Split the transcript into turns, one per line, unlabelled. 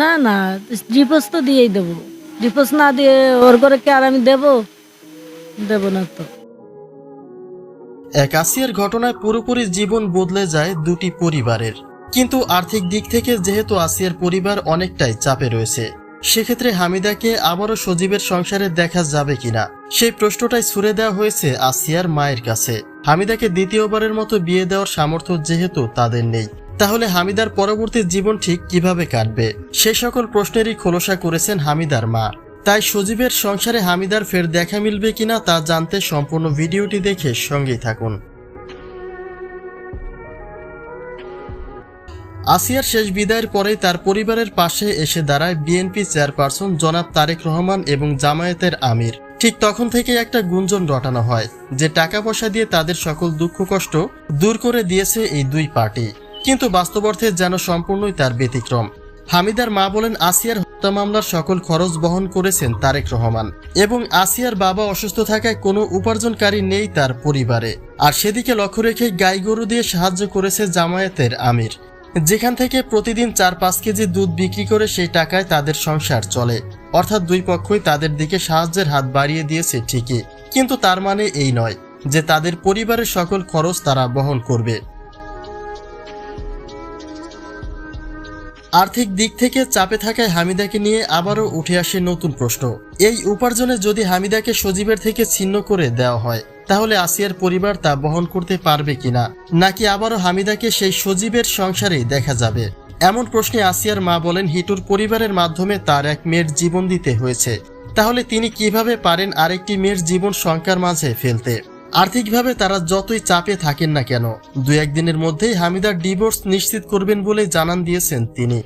না না ডিপোজ তো দিয়েই দেবো। ডিপোজ না দিয়ে ওর করে কি আর আমি দেবো? দেবো না তো।
এক আসিয়ার ঘটনায় পুরোপুরি জীবন বদলে যায় দুটি পরিবারের। কিন্তু আর্থিক দিক থেকে যেহেতু আসিয়ার পরিবার অনেকটাই চাপে রয়েছে, সেক্ষেত্রে হামিদাকে আবারও সজীবের সংসারে দেখা যাবে কিনা, সেই প্রশ্নটাই ছুড়ে দেওয়া হয়েছে আসিয়ার মায়ের কাছে। হামিদাকে দ্বিতীয়বারের মতো বিয়ে দেওয়ার সামর্থ্য যেহেতু তাদের নেই তাহলে হামিদার পরবর্তী জীবন ঠিক কীভাবে কাটবে? সে সকল প্রশ্নেরই খোলসা করেছেন হামিদার মা। তাই সজীবের সংসারে হামিদার ফের দেখা মিলবে কিনা তা জানতে সম্পূর্ণ ভিডিওটি দেখে সঙ্গেই থাকুন। আসিয়ার শেষ বিদায়ের পরেই তার পরিবারের পাশে এসে দাঁড়ায় বিএনপি চেয়ারপারসন জনাব তারেক রহমান এবং জামায়াতের আমির। ঠিক তখন থেকে একটা গুঞ্জন রটানো হয় যে টাকা পয়সা দিয়ে তাদের সকল দুঃখ কষ্ট দূর করে দিয়েছে এই দুই পার্টি। কিন্তু বাস্তব অর্থে যেন সম্পূর্ণই তার ব্যতিক্রম। হামিদার মা বলেন, আসিয়ার হত্যা মামলার সকল খরচ বহন করেছেন তারেক রহমান এবং আসিয়ার বাবা অসুস্থ থাকায় কোনো উপার্জনকারী নেই তার পরিবারে। আর সেদিকে লক্ষ্য রেখে গাই গরু দিয়ে সাহায্য করেছে জামায়াতের আমির। যেখান থেকে প্রতিদিন চার পাঁচ কেজি দুধ বিক্রি করে সেই টাকায় তাদের সংসার চলে। অর্থাৎ দুই পক্ষই তাদের দিকে সাহায্যের হাত বাড়িয়ে দিয়েছে ঠিকই। কিন্তু তার মানে এই নয় যে তাদের পরিবারের সকল খরচ তারা বহন করবে। আর্থিক দিক থেকে চাপে থাকায় হামিদাকে নিয়ে আবারও উঠে আসে নতুন প্রশ্ন। এই উপার্জনে যদি হামিদাকে সজীবের থেকে ছিন্ন করে দেওয়া হয়, তাহলে আসিয়ার পরিবার তা বহন করতে পারবে কিনা? নাকি আবারও হামিদাকে সেই সজীবের সংসারেই দেখা যাবে? এমন প্রশ্নে আসিয়ার মা বলেন, হিটুর পরিবারের মাধ্যমে তার এক মেয়ের জীবন দিতে হয়েছে। তাহলে তিনি কীভাবে পারেন আরেকটি মেয়ের জীবন শঙ্কার মাঝে ফেলতে? আর্থিকভাবে তারা যতই চাপে থাকেন না কেন দু একদিনের মধ্যেই হামিদার ডিভোর্স নিশ্চিত করবেন বলে জানান দিয়েছেন তিনি।